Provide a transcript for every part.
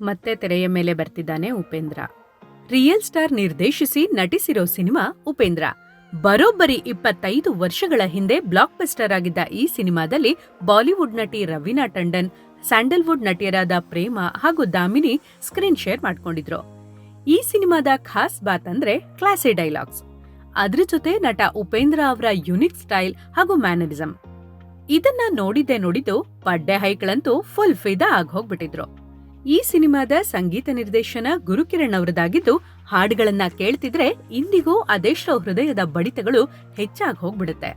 ಮತ್ತೆ ತೆರೆಯ ಮೇಲೆ ಬರ್ತಿದ್ದಾನೆ ಉಪೇಂದ್ರ. ರಿಯಲ್ ಸ್ಟಾರ್ ನಿರ್ದೇಶಿಸಿ ನಟಿಸಿರೋ ಸಿನಿಮಾ ಉಪೇಂದ್ರ. ಬರೋಬ್ಬರಿ ಇಪ್ಪತ್ತೈದು ವರ್ಷಗಳ ಹಿಂದೆ ಬ್ಲಾಕ್ ಬಸ್ಟರ್ ಆಗಿದ್ದ ಈ ಸಿನಿಮಾದಲ್ಲಿ ಬಾಲಿವುಡ್ ನಟಿ ರವೀನಾ ಟಂಡನ್, ಸ್ಯಾಂಡಲ್ವುಡ್ ನಟಿಯರಾದ ಪ್ರೇಮ ಹಾಗೂ ದಾಮಿನಿ ಸ್ಕ್ರೀನ್ ಶೇರ್ ಮಾಡ್ಕೊಂಡಿದ್ರು. ಈ ಸಿನಿಮಾದ ಖಾಸ್ ಬಾತ್ ಅಂದ್ರೆ ಕ್ಲಾಸಿ ಡೈಲಾಗ್ಸ್. ಅದ್ರ ಜೊತೆ ನಟ ಉಪೇಂದ್ರ ಅವರ ಯುನಿಕ್ ಸ್ಟೈಲ್ ಹಾಗೂ ಮ್ಯಾನರಿಸಂ. ಇದನ್ನ ನೋಡಿದ್ದೆ ನೋಡಿದ್ದು ಪಡ್ಡೆ ಹೈಕ್ಳಂತೂ ಫುಲ್ ಫಿದಾ ಆಗಿ ಹೋಗ್ಬಿಟ್ಟಿದ್ರು. ಈ ಸಿನಿಮಾದ ಸಂಗೀತ ನಿರ್ದೇಶನ ಗುರುಕಿರಣ್ ಅವರದಾಗಿದ್ದು ಹಾಡುಗಳನ್ನ ಕೇಳ್ತಿದ್ರೆ ಇಂದಿಗೂ ಅದೆಷ್ಟೋ ಹೃದಯದ ಬಡಿತಗಳು ಹೆಚ್ಚಾಗಿ ಹೋಗ್ಬಿಡುತ್ತೆ.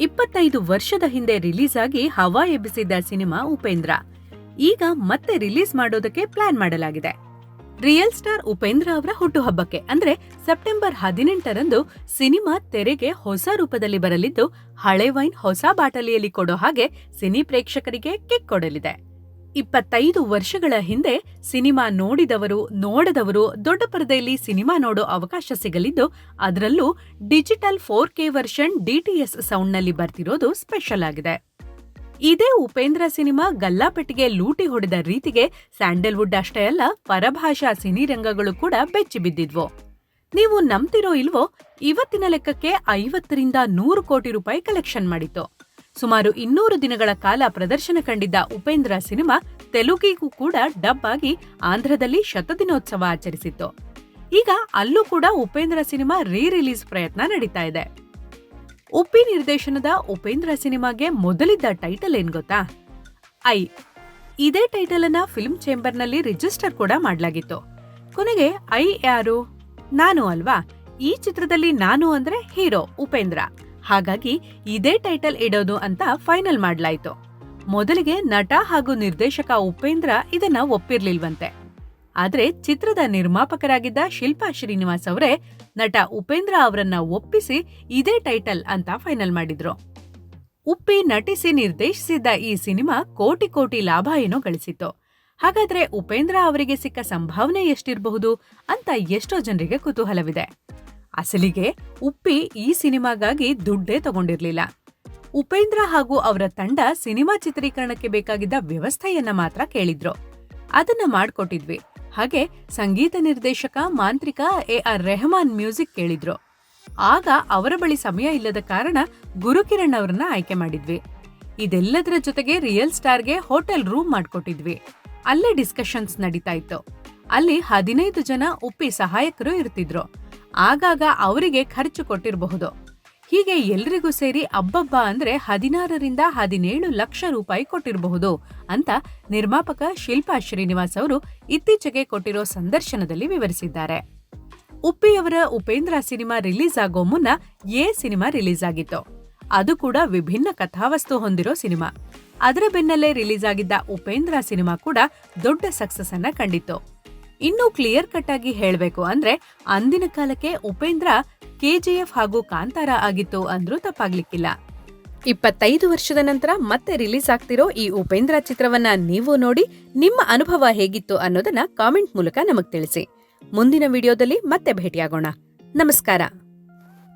ಇಪ್ಪತ್ತೈದು ವರ್ಷದ ಹಿಂದೆ ರಿಲೀಸ್ ಆಗಿ ಹವಾ ಎಬ್ಬಿಸಿದ್ದ ಸಿನಿಮಾ ಉಪೇಂದ್ರ. ಈಗ ಮತ್ತೆ ರಿಲೀಸ್ ಮಾಡೋದಕ್ಕೆ ಪ್ಲಾನ್ ಮಾಡಲಾಗಿದೆ. ರಿಯಲ್ ಸ್ಟಾರ್ ಉಪೇಂದ್ರ ಅವರ ಹುಟ್ಟುಹಬ್ಬಕ್ಕೆ, ಅಂದ್ರೆ ಸೆಪ್ಟೆಂಬರ್ ಹದಿನೆಂಟರಂದು ಸಿನಿಮಾ ತೆರೆಗೆ ಹೊಸ ರೂಪದಲ್ಲಿ ಬರಲಿದ್ದು, ಹಳೆ ವೈನ್ ಹೊಸ ಬಾಟಲಿಯಲ್ಲಿ ಕೊಡೋ ಹಾಗೆ ಸಿನಿ ಪ್ರೇಕ್ಷಕರಿಗೆ ಕಿಕ್ ಕೊಡಲಿದೆ. ಇಪ್ಪತ್ತೈದು ವರ್ಷಗಳ ಹಿಂದೆ ಸಿನಿಮಾ ನೋಡಿದವರು, ನೋಡದವರು ದೊಡ್ಡ ಪರದೆಯಲ್ಲಿ ಸಿನಿಮಾ ನೋಡೋ ಅವಕಾಶ ಸಿಗಲಿದ್ದು, ಅದರಲ್ಲೂ digital four K version DTS ಸೌಂಡ್ನಲ್ಲಿ ಬರ್ತಿರೋದು ಸ್ಪೆಷಲ್ ಆಗಿದೆ. ಇದೇ ಉಪೇಂದ್ರ ಸಿನಿಮಾ ಗಲ್ಲಾಪೆಟ್ಟಿಗೆ ಲೂಟಿ ಹೊಡೆದ ರೀತಿಗೆ ಸ್ಯಾಂಡಲ್ವುಡ್ ಅಷ್ಟೇ ಅಲ್ಲ, ಪರಭಾಷಾ ಸಿನಿರಂಗಗಳು ಕೂಡ ಬೆಚ್ಚಿ ಬಿದ್ದಿದ್ವು. ನೀವು ನಂಬ್ತಿರೋ ಇಲ್ವೋ, ಇವತ್ತಿನ ಲೆಕ್ಕಕ್ಕೆ ಐವತ್ತರಿಂದ ನೂರು ಕೋಟಿ ರೂಪಾಯಿ ಕಲೆಕ್ಷನ್ ಮಾಡಿತ್ತು. ಸುಮಾರು ಇನ್ನೂರು ದಿನಗಳ ಕಾಲ ಪ್ರದರ್ಶನ ಕಂಡಿದ್ದ ಉಪೇಂದ್ರ ಸಿನಿಮಾ ತೆಲುಗಿಗೂ ಕೂಡ ಡಬ್ ಆಗಿ ಆಂಧ್ರದಲ್ಲಿ ಶತದಿನೋತ್ಸವ ಆಚರಿಸಿತ್ತು. ಈಗ ಅಲ್ಲೂ ಕೂಡ ಉಪೇಂದ್ರ ಸಿನಿಮಾ ರೀ ರಿಲೀಸ್ ಪ್ರಯತ್ನ ನಡೀತಾ ಇದೆ. ಉಪ್ಪಿ ನಿರ್ದೇಶನದ ಉಪೇಂದ್ರ ಸಿನಿಮಾಗೆ ಮೊದಲಿದ್ದ ಟೈಟಲ್ ಏನ್ ಗೊತ್ತಾ? ಐ. ಇದೇ ಟೈಟಲ್ ಅನ್ನ ಫಿಲ್ಮ್ ಚೇಂಬರ್ನಲ್ಲಿ ರಿಜಿಸ್ಟರ್ ಕೂಡ ಮಾಡಲಾಗಿತ್ತು. ಕೊನೆಗೆ ಐ ಯಾರು? ನಾನು ಅಲ್ವಾ? ಈ ಚಿತ್ರದಲ್ಲಿ ನಾನು ಅಂದ್ರೆ ಹೀರೋ ಉಪೇಂದ್ರ. ಹಾಗಾಗಿ ಇದೇ ಟೈಟಲ್ ಇಡೋದು ಅಂತ ಫೈನಲ್ ಮಾಡಲಾಯಿತು. ಮೊದಲಿಗೆ ನಟ ಹಾಗೂ ನಿರ್ದೇಶಕ ಉಪೇಂದ್ರ ಇದನ್ನ ಒಪ್ಪಿರ್ಲಿಲ್ವಂತೆ. ಆದ್ರೆ ಚಿತ್ರದ ನಿರ್ಮಾಪಕರಾಗಿದ್ದ ಶಿಲ್ಪಾ ಶ್ರೀನಿವಾಸ್ ಅವರೇ ನಟ ಉಪೇಂದ್ರ ಅವರನ್ನ ಒಪ್ಪಿಸಿ ಇದೇ ಟೈಟಲ್ ಅಂತ ಫೈನಲ್ ಮಾಡಿದ್ರು. ಉಪ್ಪಿ ನಟಿಸಿ ನಿರ್ದೇಶಿಸಿದ್ದ ಈ ಸಿನಿಮಾ ಕೋಟಿ ಕೋಟಿ ಲಾಭ ಏನೋ ಗಳಿಸಿತ್ತು. ಹಾಗಾದ್ರೆ ಉಪೇಂದ್ರ ಅವರಿಗೆ ಸಿಕ್ಕ ಸಂಭಾವನೆ ಎಷ್ಟಿರಬಹುದು ಅಂತ ಎಷ್ಟೋ ಜನರಿಗೆ ಕುತೂಹಲವಿದೆ. ಅಸಲಿಗೆ ಉಪ್ಪಿ ಈ ಸಿನಿಮಾಗಾಗಿ ದುಡ್ಡೇ ತಗೊಂಡಿರ್ಲಿಲ್ಲ. ಉಪೇಂದ್ರ ಹಾಗೂ ಅವರ ತಂಡ ಸಿನಿಮಾ ಚಿತ್ರೀಕರಣಕ್ಕೆ ಬೇಕಾಗಿದ್ದ ವ್ಯವಸ್ಥೆಯನ್ನ ಮಾತ್ರ ಕೇಳಿದ್ರು. ಅದನ್ನ ಮಾಡ್ಕೊಟ್ಟಿದ್ವಿ. ಹಾಗೆ ಸಂಗೀತ ನಿರ್ದೇಶಕ, ಮಾಂತ್ರಿಕ ಎ ಆರ್ ರೆಹಮಾನ್ ಮ್ಯೂಸಿಕ್ ಕೇಳಿದ್ರು. ಆಗ ಅವರ ಬಳಿ ಸಮಯ ಇಲ್ಲದ ಕಾರಣ ಗುರುಕಿರಣ್ ಅವರನ್ನ ಆಯ್ಕೆ ಮಾಡಿದ್ವಿ. ಇದೆಲ್ಲದರ ಜೊತೆಗೆ ರಿಯಲ್ ಸ್ಟಾರ್ಗೆ ಹೋಟೆಲ್ ರೂಮ್ ಮಾಡ್ಕೊಟ್ಟಿದ್ವಿ. ಅಲ್ಲೇ ಡಿಸ್ಕಷನ್ಸ್ ನಡೀತಾ ಇತ್ತು. ಅಲ್ಲಿ ಹದಿನೈದು ಜನ ಉಪ್ಪಿ ಸಹಾಯಕರು ಇರ್ತಿದ್ರು. ಆಗಾಗ ಅವರಿಗೆ ಖರ್ಚು ಕೊಟ್ಟಿರಬಹುದು. ಹೀಗೆ ಎಲ್ರಿಗೂ ಸೇರಿ ಅಬ್ಬಬ್ಬ ಅಂದ್ರೆ ಹದಿನಾರರಿಂದ ಹದಿನೇಳು ಲಕ್ಷ ರೂಪಾಯಿ ಕೊಟ್ಟಿರಬಹುದು ಅಂತ ನಿರ್ಮಾಪಕ ಶಿಲ್ಪಾ ಶ್ರೀನಿವಾಸ್ ಅವರು ಇತ್ತೀಚೆಗೆ ಕೊಟ್ಟಿರೋ ಸಂದರ್ಶನದಲ್ಲಿ ವಿವರಿಸಿದ್ದಾರೆ. ಉಪ್ಪಿಯವರ ಉಪೇಂದ್ರ ಸಿನಿಮಾ ರಿಲೀಸ್ ಆಗೋ ಮುನ್ನ ಎ ಸಿನಿಮಾ ರಿಲೀಸ್ ಆಗಿತ್ತು. ಅದು ಕೂಡ ವಿಭಿನ್ನ ಕಥಾವಸ್ತು ಹೊಂದಿರೋ ಸಿನಿಮಾ. ಅದರ ಬೆನ್ನಲ್ಲೇ ರಿಲೀಸ್ ಆಗಿದ್ದ ಉಪೇಂದ್ರ ಸಿನಿಮಾ ಕೂಡ ದೊಡ್ಡ ಸಕ್ಸಸ್ ಅನ್ನ ಕಂಡಿತ್ತು. ಇನ್ನು ಕ್ಲಿಯರ್ ಕಟ್ ಆಗಿ ಹೇಳಬೇಕು ಅಂದ್ರೆ ಅಂದಿನ ಕಾಲಕ್ಕೆ ಉಪೇಂದ್ರ ಕೆಜಿಎಫ್ ಹಾಗೂ ಕಾಂತಾರ ಆಗಿತ್ತು ಅಂದ್ರೂ ತಪ್ಪಾಗ್ಲಿಕ್ಕಿಲ್ಲ. ಇಪ್ಪತ್ತೈದು ವರ್ಷದ ನಂತರ ಮತ್ತೆ ರಿಲೀಸ್ ಆಗ್ತಿರೋ ಈ ಉಪೇಂದ್ರ ಚಿತ್ರವನ್ನ ನೀವು ನೋಡಿ ನಿಮ್ಮ ಅನುಭವ ಹೇಗಿತ್ತು ಅನ್ನೋದನ್ನ ಕಾಮೆಂಟ್ ಮೂಲಕ ನಮಗ್ ತಿಳಿಸಿ. ಮುಂದಿನ ವಿಡಿಯೋದಲ್ಲಿ ಮತ್ತೆ ಭೇಟಿಯಾಗೋಣ. ನಮಸ್ಕಾರ.